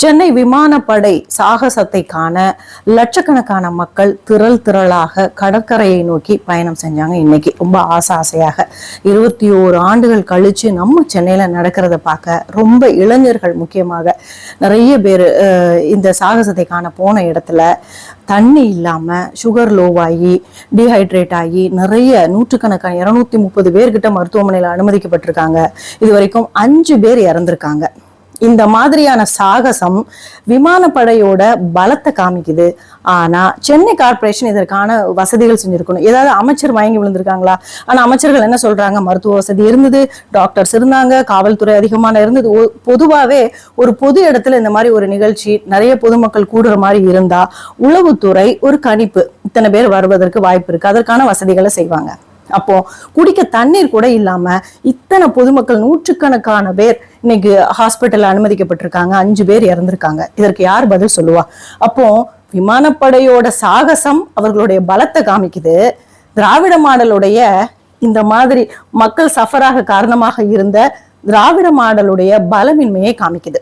சென்னை விமானப்படை சாகசத்தை காண லட்சக்கணக்கான மக்கள் திரள் திரளாக கடற்கரையை நோக்கி பயணம் செஞ்சாங்க. இன்னைக்கு ரொம்ப ஆசை ஆசையாக இருபத்தி ஓரு ஆண்டுகள் கழிச்சு நம்ம சென்னையில நடக்கிறத பார்க்க ரொம்ப இளைஞர்கள் முக்கியமாக நிறைய பேர் இந்த சாகசத்தை காண போன இடத்துல தண்ணி இல்லாம சுகர் லோவாகி டீஹைட்ரேட் ஆகி நிறைய நூற்றுக்கணக்கான இருநூத்தி முப்பது பேர்கிட்ட மருத்துவமனையில் அனுமதிக்கப்பட்டிருக்காங்க. இது வரைக்கும் அஞ்சு பேர் இறந்திருக்காங்க. இந்த மாதிரியான சாகசம் விமானப்படையோட பலத்தை காமிக்குது. ஆனா சென்னை கார்ப்பரேஷன் இதற்கான வசதிகள் செஞ்சிருக்கணும். ஏதாவது அமைச்சர் வாங்கி விழுந்திருக்காங்களா? ஆனா அமைச்சர்கள் என்ன சொல்றாங்க? மருத்துவ வசதி இருந்தது டாக்டர்ஸ் இருந்தாங்க காவல்துறை அதிகமான இருந்தது. ஒ- பொதுவாவே ஒரு பொது இடத்துல இந்த மாதிரி ஒரு நிகழ்ச்சி நிறைய பொதுமக்கள் கூடுற மாதிரி இருந்தா உளவுத்துறை ஒரு கணிப்பு இத்தனை பேர் வருவதற்கு வாய்ப்பு இருக்கு. அதற்கான வசதிகளை செய்வாங்க. அப்போ குடிக்க தண்ணீர் கூட இல்லாம இத்தனை பொதுமக்கள் நூற்றுக்கணக்கான பேர் இன்னைக்கு ஹாஸ்பிட்டல்ல அனுமதிக்கப்பட்டிருக்காங்க. அஞ்சு பேர் இறந்திருக்காங்க. இதற்கு யார் பதில் சொல்லுவா? அப்போ விமானப்படையோட சாகசம் அவர்களுடைய பலத்தை காமிக்குது. திராவிட மாடலுடைய இந்த மாதிரி மக்கள் சஃபராக காரணமாக இருந்த திராவிட மாடலுடைய பலமின்மையை காமிக்குது.